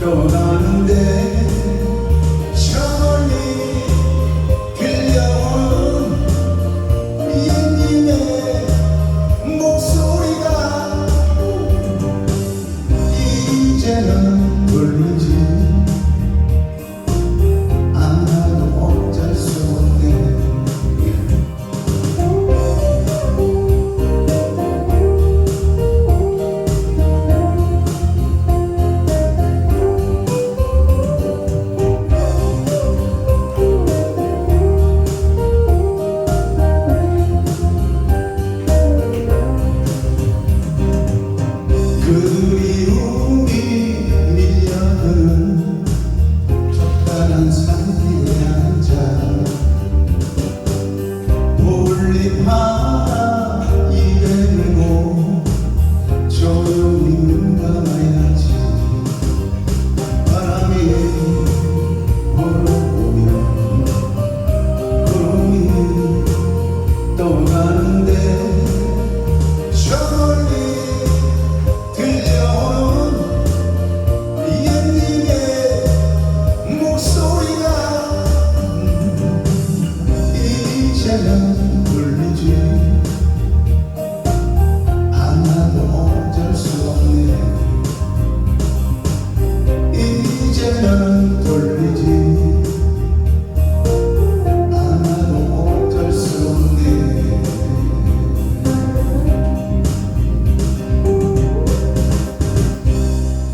떠나는데 저 멀리 들려오는 미인님의 목소리가 이제는 부르지 shoulder